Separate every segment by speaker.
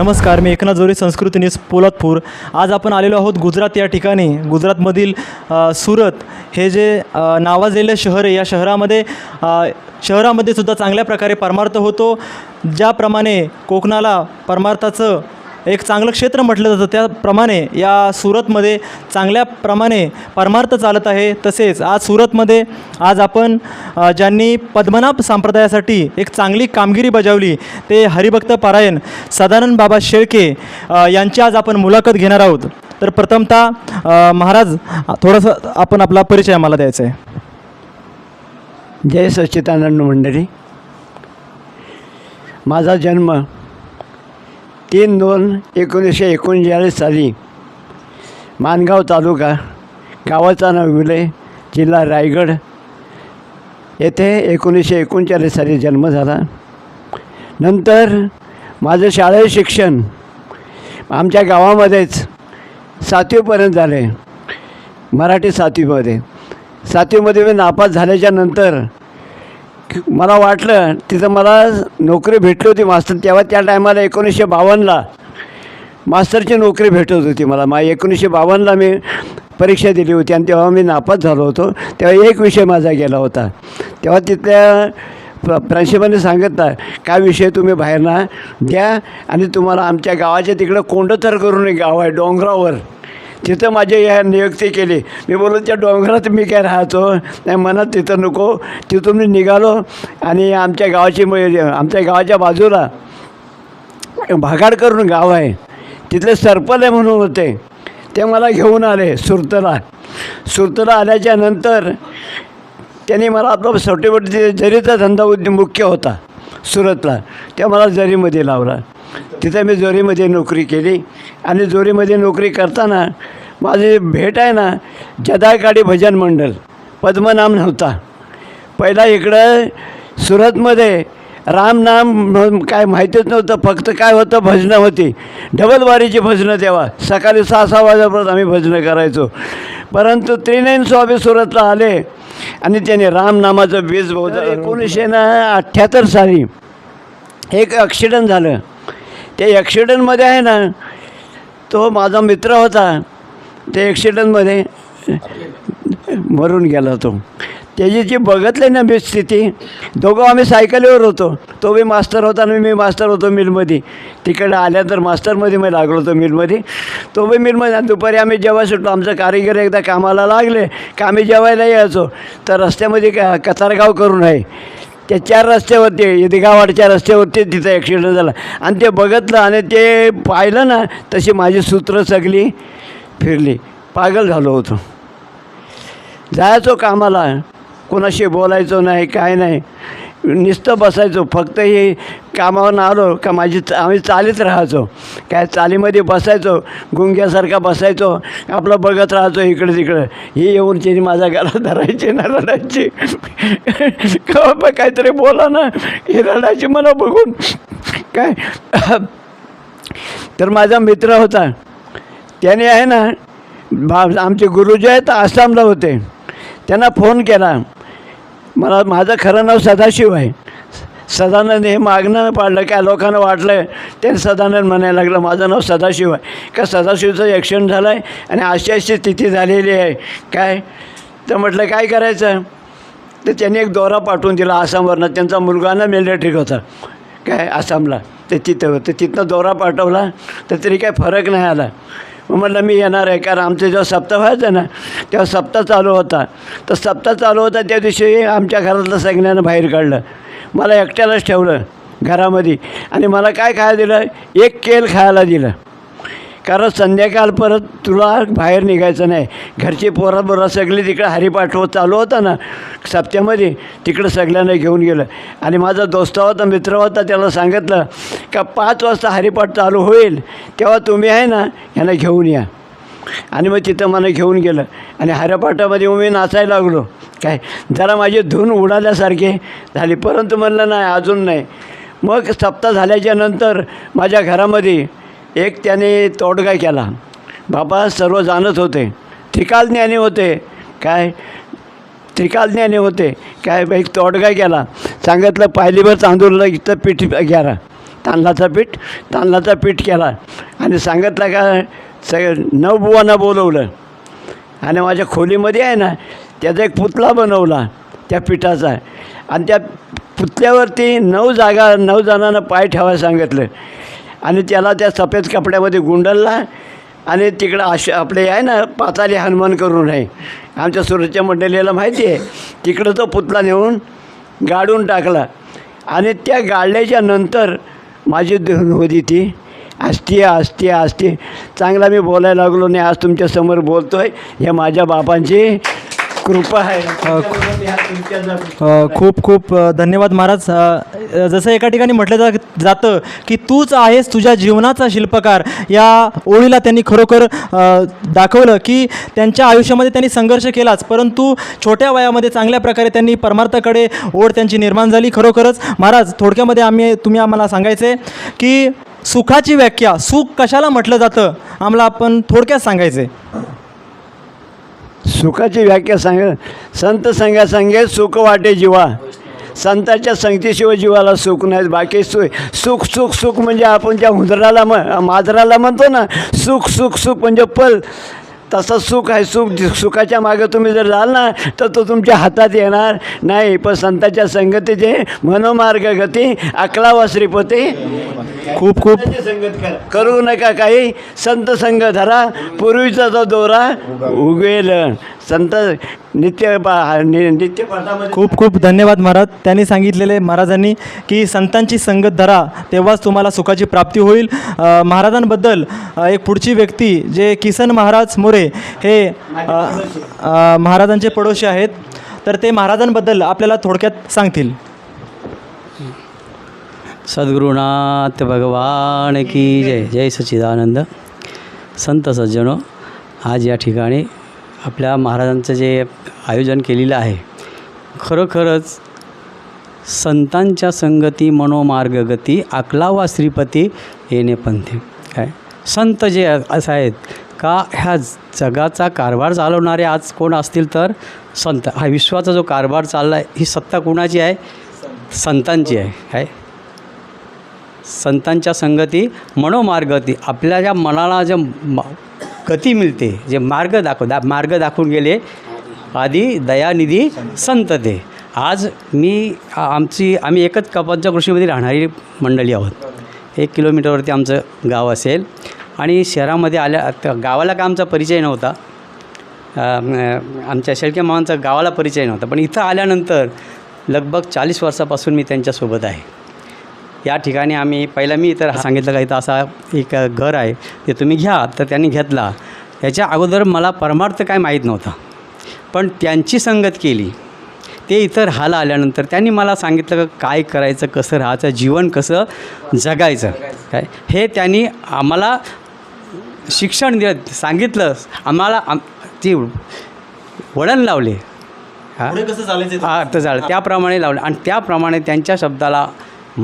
Speaker 1: नमस्कार मी एकनाथ जोरी संस्कृती न्यूज पोलादपूर. आज आपण आलेलो आहोत गुजरात या ठिकाणी. गुजरातमधील सुरत हे जे नावाजलेलं शहर आहे या शहरामध्ये शहरामध्ये सुद्धा चांगल्या प्रकारे परमार्थ होतो. ज्याप्रमाणे कोकणाला परमार्थाचं एक चांगलं क्षेत्र म्हटलं जातं. त्याप्रमाणे या सुरतमध्ये चांगल्या प्रमाणे परमार्थ चालत आहे. तसेच आज सुरतमध्ये आज आपण ज्यांनी पद्मनाभ संप्रदायासाठी एक चांगली कामगिरी बजावली ते हरिभक्त पारायण सदानंद बाबा शेळके यांची आज आपण मुलाखत घेणार आहोत. तर प्रथमतः महाराज थोडंसं आपण आपला परिचय आम्हाला द्यायचा आहे.
Speaker 2: जय सच्चिदानंद मंडळी. माझा जन्म तीन दोन एकोणीसशे एकोणचाळीस साली मानगाव तालुका गावाचा नाव विले जिल्हा रायगड येथे एकोणीसशे एकोणचाळीस साली जन्म झाला. नंतर माझं शालेय शिक्षण आमच्या गावामध्येच सातवीपर्यंत झाले मराठी सातवीमध्ये. सातवीमध्ये मी नापास झाल्याच्यानंतर मला वाटलं तिथं मला नोकरी भेटली होती मास्तर. तेव्हा त्या टायमाला एकोणीसशे बावन्नला मास्तरची नोकरी भेटत होती मला. मा एकोणीसशे बावन्नला मी परीक्षा दिली होती आणि तेव्हा मी नापास झालो होतो. तेव्हा एक विषय माझा गेला होता. तेव्हा तिथल्या प्र प्रिन्सिपलने सांगितलं काय विषय तुम्ही बाहेर ना द्या आणि तुम्हाला आमच्या गावाच्या तिकडं कोंडतर करून एक गाव आहे डोंगरावर. तिथं माझे या नियुक्ती केली. मी बोललो त्या डोंगरात मी काय राहतो? नाही मनात तिथं नको. तिथून मी निघालो आणि आमच्या गावाची म आमच्या गावाच्या बाजूला भागाड करून गाव आहे. तिथले सरपले म्हणून होते. ते मला घेऊन आले सुरतला. सुरतला आल्याच्यानंतर त्यांनी मला आपला सर्टिफिकेट जरीचा धंदा उद्योग मुख्य होता सुरतला त्या मला जरीमध्ये लावला. तिथं मी जोरीमध्ये नोकरी केली. आणि जोरीमध्ये नोकरी करताना माझी भेट आहे ना जदायकाडी भजन मंडळ पद्मनाम नव्हता. पहिला इकडं सुरतमध्ये रामनाम काय माहितीच नव्हतं फक्त काय होतं भजनं होती. डबलवारीची भजनं तेव्हा सकाळी सहा सहा वाजेपर्यंत आम्ही भजनं करायचो. परंतु त्रिनयन स्वामी सुरतला आले आणि त्याने रामनामाचं बीज बहुधा एकोणीसशे ना अठ्ठ्याहत्तर साली एक ॲक्सिडंट झालं. त्या ॲक्सिडंटमध्ये आहे ना तो माझा मित्र होता त्या ॲक्सिडंटमध्ये मरून गेला तो. त्याची जी बघितली ना मी स्थिती दोघं आम्ही सायकलीवर होतो. तो बी मास्तर होता आणि मी मास्तर होतो मिलमध्ये. तिकडं आल्यानंतर मास्टरमध्ये मी लागलो होतो मिलमध्ये. तो बी मिलमध्ये आणि दुपारी आम्ही जेव्हा सुटलो आमचं कारिगर एकदा कामाला लागले का आम्ही जेवायला यायचो. तर रस्त्यामध्ये का कतारगाव करून आहे. त्या चार रस्त्यावरती इदगावाडच्या रस्त्यावरती तिथं ॲक्सिडेंट झाला. आणि ते बघितलं आणि ते पाहिलं ना तशी माझी सूत्र सगळी फिरली. पागल झालो होतो. जायचो कामाला. कोणाशी बोलायचो नाही काय नाही. नुसतं बसायचो. फक्त हे कामावरून आलो का माझी चा- आम्ही चालीत राहायचो. काय चालीमध्ये बसायचो गुंग्यासारखा बसायचो आपलं बघत राहायचो इकडे तिकडं. हे येऊन तिने माझा गळा धरायची ना रडायची. का काहीतरी बोला ना. हे रडायची मला बघून. काय? तर माझा मित्र होता. त्याने आहे ना भा आमचे गुरुजी आहेत आसामला होते. त्यांना फोन केला. मला माझं खरं नाव सदाशिव आहे. सदानंद हे मागणं पाडलं काय लोकांना वाटलं ते सदानंद म्हणायला लागलं माझं नाव सदाशिव आहे. का सदाशिवचं ॲक्सिडेंट झालं आहे आणि अशी अशी स्थिती झालेली आहे. काय? तर म्हटलं काय करायचं? तर त्यांनी एक दौरा पाठवून दिला आसामवरनं. त्यांचा मुलगा ना मिलिटरीत होता. काय? आसामला. ते तिथं होतं. तिथनं दौरा पाठवला तर तरी काय फरक नाही आला. म्हटलं मी येणार आहे. कारण आमचं जेव्हा सप्ताह व्हायचं ना तेव्हा सप्ताह चालू होता. तर सप्ताह चालू होता त्या दिवशी आमच्या घरातलं सगळ्यांना बाहेर काढलं. मला एकट्यालाच ठेवलं घरामध्ये. आणि मला काय खायला दिलं? एक केल खायला दिलं. कारण संध्याकाळ परत तुला बाहेर निघायचं नाही. घरचे पोरं सगळे सगळी तिकडं हरिपाठ चालू होता ना सप्त्यामध्ये तिकडं सगळ्यांना घेऊन गेलं. आणि माझा दोस्त होता मित्र होता त्याला सांगितलं का पाच वाजता हरिपाठ चालू होईल तेव्हा तुम्ही आहे ना ह्यांना घेऊन या. आणि मग तिथं मला घेऊन गेलं. आणि हरिपाठामध्ये मग मी नाचायला लागलो. काय? जरा माझी धून उडाल्यासारखे झाली. परंतु म्हणलं नाही अजून नाही. मग सप्ताह झाल्याच्यानंतर माझ्या घरामध्ये एक त्याने तोडगा केला. बाबा सर्व जाणत होते. त्रिकालज्ञानी होते. काय? त्रिकालज्ञानी होते. काय? एक तोडगा केला. सांगितलं पहिलीभर तांदूळला इथं पीठ घ्याला तांदळाचा पीठ तांदळाचा पीठ केला. आणि सांगितलं का सग नऊ बुवांना बोलवलं. आणि माझ्या खोलीमध्ये आहे ना त्याचा एक पुतळा बनवला त्या पिठाचा. आणि त्या पुतल्यावरती नऊ जागा नऊ जणांना पाय ठेवायला सांगितलं. आणि त्याला त्या सफेद कपड्यामध्ये गुंडलला आणि तिकडं आश आपले आहे ना पाताली हनुमान करून आहे. आमच्या सुरच्या मंडळीला माहिती आहे तिकडं तो पुतला नेऊन गाडून टाकला. आणि त्या गाडल्याच्या नंतर माझी धून होती ती. असते असते असते चांगला मी बोलायला लागलो नाही आज तुमच्यासमोर बोलतो आहे हे माझ्या बापांची. कृपा आहे.
Speaker 1: हो. हो, खूप खूप धन्यवाद महाराज. जसं एका ठिकाणी म्हटलं जा जातं की तूच आहेस तुझ्या जीवनाचा शिल्पकार. या ओळीला त्यांनी खरोखर दाखवलं की त्यांच्या आयुष्यामध्ये त्यांनी संघर्ष केलाच परंतु छोट्या वयामध्ये चांगल्या प्रकारे त्यांनी परमार्थाकडे ओढ त्यांची निर्माण झाली खरोखरच. महाराज थोडक्यामध्ये आम्ही तुम्ही आम्हाला सांगायचे की सुखाची व्याख्या सुख कशाला म्हटलं जातं आम्हाला आपण थोडक्यात सांगायचे.
Speaker 2: सुखाची व्याख्या सांग संत संघा संगे सुख वाटे जीवा. संतांच्या संगतीशिवाय जीवाला सुख नाही. बाकी सुख सुख सुख सुख म्हणजे आपण ज्या हुंदराला म माजराला म्हणतो ना सुख सुख सुख म्हणजे पल तसं सुख आहे. सुख सुखाच्या मागे तुम्ही जर जाल ना तर तो तुमच्या हातात येणार नाही. पण संतांच्या संगतीचे मनोमार्ग गती अकलावा श्रीपती.
Speaker 1: खूप खूप.
Speaker 2: संगत करा. नका काही. संत संग धरा. पूर्वीचा तो दोरा उगवेल. संत नित्य नित्य
Speaker 1: खूप खूप धन्यवाद महाराज. त्यांनी सांगितलेले महाराजांनी की संतांची संगत धरा तेव्हाच तुम्हाला सुखाची प्राप्ती होईल. महाराजांबद्दल एक पुढची व्यक्ती जे किसन महाराज मोरे हे महाराजांचे पडोशी आहेत. तर ते महाराजांबद्दल आपल्याला थोडक्यात सांगतील.
Speaker 3: सद्गुरुनाथ भगवान की जय. जय सच्चिदानंद. संत सज्जनो आज या ठिकाणी आपल्या महाराजांचं जे आयोजन केलेलं आहे खरोखरच संतांच्या संगती मनोमार्गगती आकलावा श्रीपती येणे पंथे. काय? संत जे असं आहेत का ह्या जगाचा कारभार चालवणारे आज कोण असतील तर संत. हा विश्वाचा जो कारभार चालला आहे ही सत्ता कोणाची आहे? संतांची आहे. काय? संतांच्या संगती मनोमार्गती आपल्या ज्या मनाला ज्या म- गती मिळते? जे मार्ग दाखव दा मार्ग दाखवून गेले आधी दयानिधी संत ते. आज मी आमची आम्ही एकच कपातच्या कृषीमध्ये राहणारी मंडळी आहोत. एक किलोमीटरवरती आमचं गाव असेल. आणि शहरामध्ये आल्या गावाला का आमचा परिचय नव्हता. आमच्या शेळके मामांचा गावाला परिचय नव्हता. पण इथं आल्यानंतर लगभग चाळीस वर्षापासून मी त्यांच्यासोबत आहे. या ठिकाणी आम्ही पहिला मी इथं सांगितलं का इथं असा एक घर आहे ते तुम्ही घ्या तर त्यांनी घेतला. याच्या अगोदर मला परमार्थ काय माहीत नव्हता. पण त्यांची संगत केली. ते इथं राहायला आल्यानंतर त्यांनी मला सांगितलं का काय करायचं कसं राहायचं जीवन कसं जगायचं. काय? हे त्यांनी आम्हाला शिक्षण दिलं सांगितलं. आम्हाला आम ती वळण लावले. हा?
Speaker 1: कसं चालायचं?
Speaker 3: हा तर झालं. त्याप्रमाणे लावलं. आणि त्याप्रमाणे त्यांच्या शब्दाला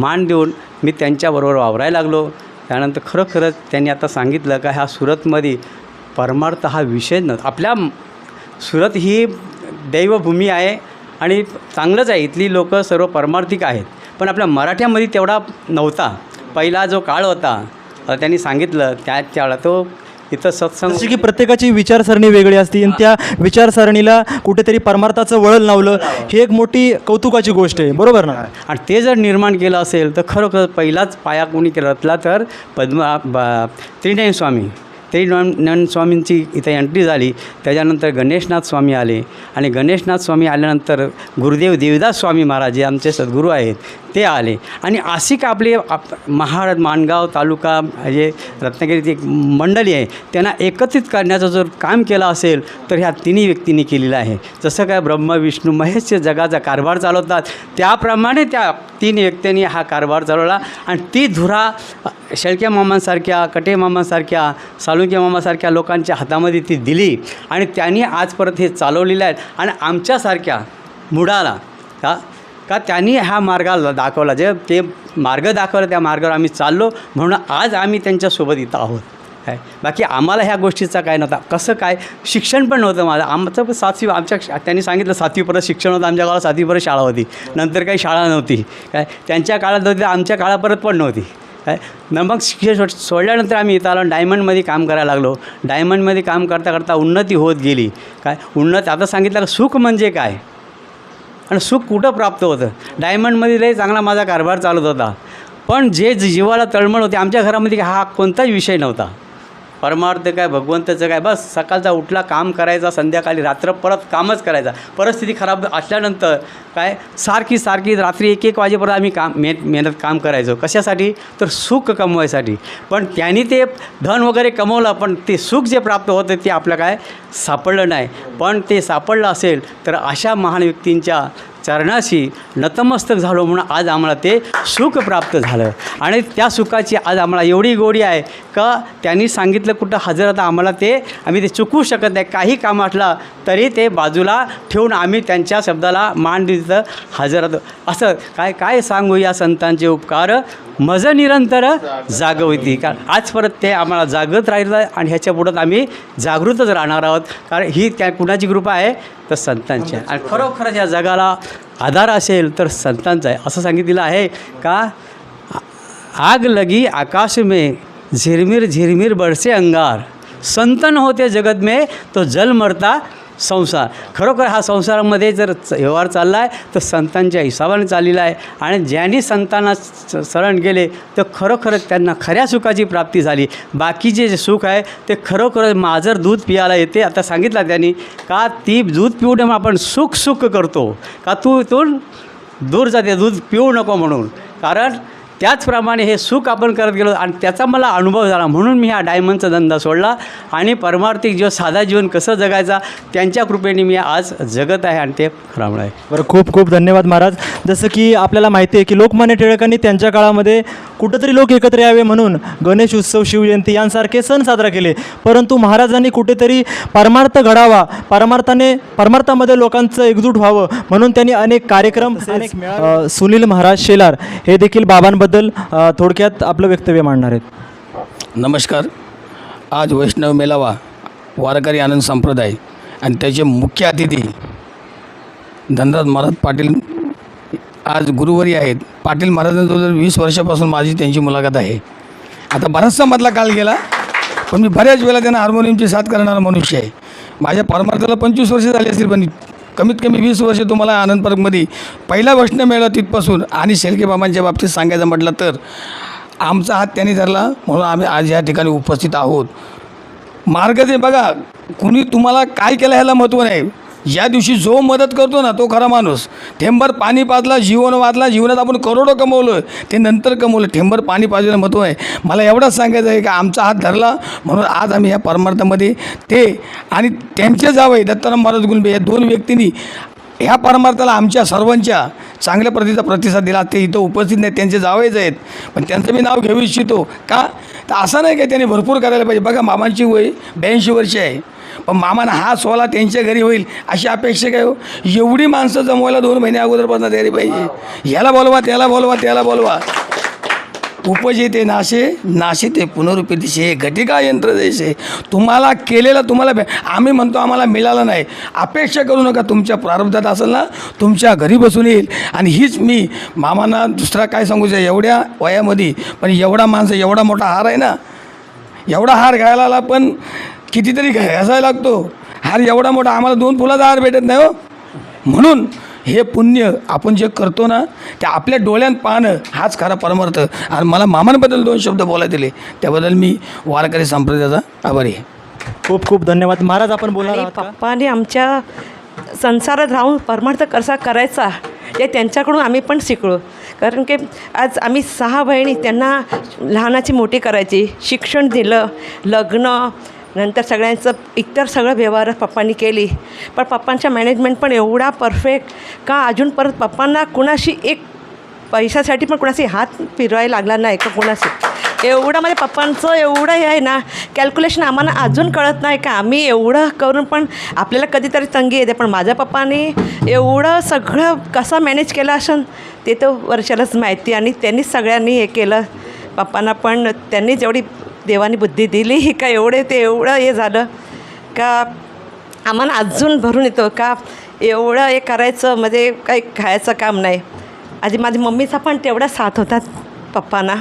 Speaker 3: मान देऊन मी त्यांच्याबरोबर वावरायला लागलो. त्यानंतर खरोखरच त्यांनी आता सांगितलं का ह्या सुरतमध्ये परमार्थ हा विषय न आपल्या सुरत ही दैवभूमी आहे आणि चांगलंच आहे. इथली लोक सर्व परमार्थिक आहेत. पण आपल्या मराठ्यामध्ये तेवढा नव्हता. पहिला जो काळ होता त्यांनी सांगितलं त्या त्यावेळेला तो इथं सत्संग
Speaker 1: जशी की प्रत्येकाची विचारसरणी वेगळी असते आणि त्या विचारसरणीला कुठेतरी परमार्थाचं वळण लावलं ही एक मोठी कौतुकाची गोष्ट आहे. बरोबर ना?
Speaker 3: आणि ते जर निर्माण केलं असेल तर खरोखर पहिलाच पाया कोणी केला असला तर पद्मा बा त्रिनयन स्वामी त्रिनयन स्वामींची इथे एंट्री झाली. त्याच्यानंतर गणेशनाथ स्वामी आले. आणि गणेशनाथ स्वामी आल्यानंतर गुरुदेव देवदास स्वामी महाराज जे आमचे सद्गुरू आहेत ते आले. आणि अशी का आपले आप महाड माणगाव तालुका जे रत्नागिरीची एक मंडळी आहे त्यांना एकत्रित करण्याचं जर काम केलं असेल तर ह्या तिन्ही व्यक्तींनी केलेलं आहे. जसं काय ब्रह्म विष्णू महेश जगाचा कारभार चालवतात त्याप्रमाणे त्या तीन व्यक्तींनी हा कारभार चालवला. आणि ती धुरा शेळक्या मामांसारख्या कटे मामांसारख्या सालुंके मामासारख्या लोकांच्या हातामध्ये ती दिली आणि त्यांनी आज परत हे चालवलेलं आहे. आणि आमच्यासारख्या मुडाला का का त्यांनी हा मार्गाला दाखवला. जे ते मार्ग दाखवला त्या मार्गावर आम्ही चाललो म्हणून आज आम्ही त्यांच्यासोबत इथं आहोत. काय? बाकी आम्हाला ह्या गोष्टीचा काय नव्हता. कसं काय? शिक्षण पण नव्हतं माझं. आमचं पण सातवी आमच्या त्यांनी सांगितलं सातवीपर्यंत शिक्षण होतं. आमच्या गावाला सातवीपर्यंत शाळा होती. नंतर काही शाळा नव्हती. काय? त्यांच्या काळात होती आमच्या काळापर्यंत पण नव्हती. काय? न मग शिक्षण सोड सोडल्यानंतर आम्ही इथं आलो डायमंडमध्ये काम करायला लागलो. डायमंडमध्ये काम करता करता उन्नती होत गेली. काय? उन्नत आता सांगितलं का सुख म्हणजे काय? आणि सुख कुठं प्राप्त होतं? डायमंडमध्ये लई चांगला माझा कारभार चालत होता. पण जे जीवाला तळमळ होते आमच्या घरामध्ये हा कोणताच विषय नव्हता. परमार्थ काय भगवंताचं काय? बस सकाळचा उठला काम करायचा संध्याकाळी रात्र परत कामच करायचा. परिस्थिती खराब असल्यानंतर काय? सारखी सारखी रात्री एक एक वाजेपर्यंत आम्ही काम मे मेहनत काम करायचो. कशासाठी? तर सुख कमवायसाठी. पण त्यांनी ते धन वगैरे कमवलं पण ते सुख जे प्राप्त होतं ते आपलं काय? सापडलं नाही. पण ते सापडलं असेल तर अशा महान व्यक्तींच्या चरणाशी नतमस्तक झालो म्हणून आज आम्हाला ते सुख प्राप्त झालं. आणि त्या सुखाची आज आम्हाला एवढी गोडी आहे का त्यांनी सांगितलं कुठं हजर आता आम्हाला ते आम्ही ते चुकवू शकत नाही. काही काम असला तरी ते बाजूला ठेवून आम्ही त्यांच्या शब्दाला मान दिलं हजर असं काय काय सांगू या संतांचे उपकार? मज निरंतर जागवती. कारण आज परत ते आम्हाला जागत राहिलं आणि ह्याच्या पुढं आम्ही जागृतच राहणार आहोत. कारण ही त्या कुणाची कृपा आहे? तर संतांची. आहे आणि खरोखरच या जगाला आधार असेल तर संतांचा आहे. असं सांगितलेलं आहे का? आग लगी आकाश में झिरमिर झिरमिर बरसे अंगार. संतन होते जगत में तो जल मरता संसार. खरोखर हा संसारामध्ये जर व्यवहार चालला आहे तर संतांच्या हिसाबाने चाललेला आहे. आणि ज्यांनी संतांना शरण गेले तर खरोखरच त्यांना खऱ्या सुखाची प्राप्ती झाली. बाकीचे जे सुख आहे ते खरोखर माजर दूध पियाला येते. आता सांगितलं त्यांनी का ती दूध पिऊ आपण सुख सुख करतो? का तू इथून दूर जाते? दूध पिऊ नको म्हणून. कारण त्याचप्रमाणे हे सुख आपण करत गेलो आणि त्याचा मला अनुभव झाला. म्हणून मी हा डायमंडचा धंदा सोडला आणि परमार्थिक जीवन साधा जीवन कसं जगायचा त्यांच्या कृपेने मी आज जगत आहे आणि ते रामळ आहे.
Speaker 1: बरं खूप खूप धन्यवाद महाराज. जसं की आपल्याला माहिती आहे की लोकमान्य टिळकांनी त्यांच्या काळामध्ये कुठंतरी लोक एकत्र यावे म्हणून गणेश उत्सव शिवजयंती यांसारखे सण साजरा केले. परंतु महाराजांनी कुठेतरी परमार्थ घडावा परमार्थाने परमार्थामध्ये लोकांचं एकजूट व्हावं म्हणून त्यांनी अनेक कार्यक्रम अनेक सुनील महाराज शेलार हे देखील बाबांबद्दल थोडक्यात आपलं वक्तव्य मांडणार आहेत.
Speaker 4: नमस्कार. आज वैष्णव मेलावा वारकरी आनंद संप्रदाय आणि त्याचे मुख्य अतिथी धनराज महाराज पाटील आज गुरुवारी आहेत. पाटील महाराजांजवळ वीस वर्षापासून माझी त्यांची मुलाखत आहे. आता बराचसा मधला काल गेला पण मी बऱ्याच वेळा त्यांना हार्मोनियमची साथ करणारा मनुष्य आहे. माझ्या परमार्थाला पंचवीस वर्ष झाली असतील पण कमीत कमी वीस वर्ष तुम्हाला आनंद पार्कमध्ये पहिला वैष्णव मेळा तिथपासून आणि शेलके बाबांच्या बाबतीत सांगायचं म्हटलं तर आमचा हात त्यांनी धरला म्हणून आम्ही आज या ठिकाणी उपस्थित आहोत. मार्ग ते बघा कुणी तुम्हाला काय केलं ह्याला महत्त्व नाही. या दिवशी जो मदत करतो ना तो खरा माणूस. थेंबर पाणी पाजला जीवन वाचला जीवनात आपण करोडो कमवलं ते नंतर कमवलं. थेंबर पाणी पाजलं महत्त्व आहे. मला एवढंच सांगायचं आहे की आमचा हात धरला म्हणून आज आम्ही या परमार्थामध्ये ते आणि त्यांचे जावई दत्ताराम महाराज गुलबे या दोन व्यक्तींनी ह्या परमार्थाला आमच्या सर्वांच्या चांगल्या प्रतीचा प्रतिसाद दिला. ते इथं उपस्थित नाही त्यांचे जावेच आहेत. पण त्यांचं मी नाव घेऊ इच्छितो. का? तर असं नाही का त्यांनी भरपूर करायला पाहिजे. बघा मामांची वय ब्याऐंशी वर्षे आहे. पण मामानं हा सोहळा त्यांच्या घरी होईल अशी अपेक्षा काय हो? एवढी माणसं जमवायला दोन महिने अगोदरपासून तयारी पाहिजे. ह्याला बोलवा त्याला बोलवा त्याला बोलवा. उपजे ते नाशे नाशे ते पुनरुपी दिशे घटिका यंत्र देशे तुम्हाला केलेलं तुम्हाला आम्ही म्हणतो आम्हाला मिळालं नाही. अपेक्षा करू नका तुमच्या प्रारब्धात असेल ना तुमच्या घरी बसून येईल. आणि हीच मी मामांना दुसरा काय सांगू शकतो? एवढ्या वयामध्ये पण एवढा माणसं एवढा मोठा हार आहे ना. एवढा हार घालायला पण कितीतरी घासायला लागतो. हार एवढा मोठा आम्हाला दोन फुलाचा हार भेटत नाही हो. म्हणून हे पुण्य आपण जे करतो ना ते आपल्या डोळ्यात पाहणं हाच खरा परमार्थ. आणि मला मामांबद्दल दोन शब्द बोलायला दिले त्याबद्दल मी वारकरी संप्रदायाचा आभारी आहे.
Speaker 1: खूप खूप धन्यवाद. महाराज आपण का?
Speaker 5: पप्पाने आमच्या संसारात राहून परमार्थ कसा करायचा हे त्यांच्याकडून आम्ही पण शिकलो. कारण की आज आम्ही सहा बहिणी त्यांना लहानाची मोठी करायची शिक्षण दिलं लग्न नंतर सगळ्यांचं इतर सगळं व्यवहार पप्पांनी केली. पण पप्पांचा मॅनेजमेंट पण एवढा परफेक्ट का अजून परत पप्पांना कुणाशी एक पैशासाठी पण कुणाशी हात फिरवायला लागला नाही का कुणाशी? एवढं म्हणजे पप्पांचं एवढं हे आहे ना कॅल्क्युलेशन आम्हाला अजून कळत नाही का? आम्ही एवढं करून पण आपल्याला कधीतरी तंगी येते. पण माझ्या पप्पाने एवढं सगळं कसं मॅनेज केलं असेल ते तर वर्षालाच माहिती. आणि त्यांनीच सगळ्यांनी हे केलं. पप्पांना पण त्यांनी जेवढी देवानी बुद्धी दिली का एवढे ते एवढं हे झालं. का आम्हाला अजून भरून येतो का एवढं हे करायचं म्हणजे काही खायचं काम नाही. आधी माझी मम्मीचा पण तेवढा साथ होता पप्पांना.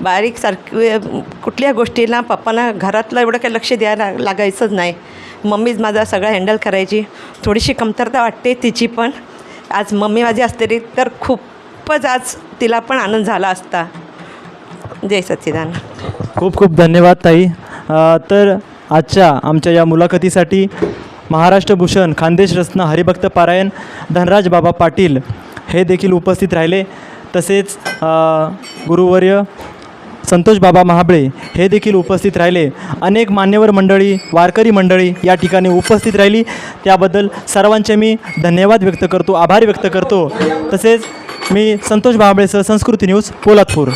Speaker 5: बारीक सारखी कुठल्या गोष्टीला पप्पांना घरातलं एवढं काही लक्ष द्यायला लागायचंच नाही. मम्मीच माझा सगळं हँडल करायची. थोडीशी कमतरता वाटते तिची पण. आज मम्मी माझी असते तर खूपच आज तिला पण आनंद झाला असता. जय सच्चिदान
Speaker 1: खूप खूप धन्यवाद ताई. अ, तर आजच्या आमच्या या मुलाखतीसाठी महाराष्ट्र भूषण खानदेश रत्न हरिभक्त पारायण धनराज बाबा पाटील हे देखील उपस्थित राहिले. तसेच अ, गुरुवर्य संतोष बाबा महाबळे हे देखील उपस्थित राहिले. अनेक मान्यवर मंडळी वारकरी मंडळी या ठिकाणी उपस्थित राहिली. त्याबद्दल सर्वांचे मी धन्यवाद व्यक्त करतो आभार व्यक्त करतो. तसेच मी संतोष बाबळेसह संस्कृती न्यूज पोलादपूर.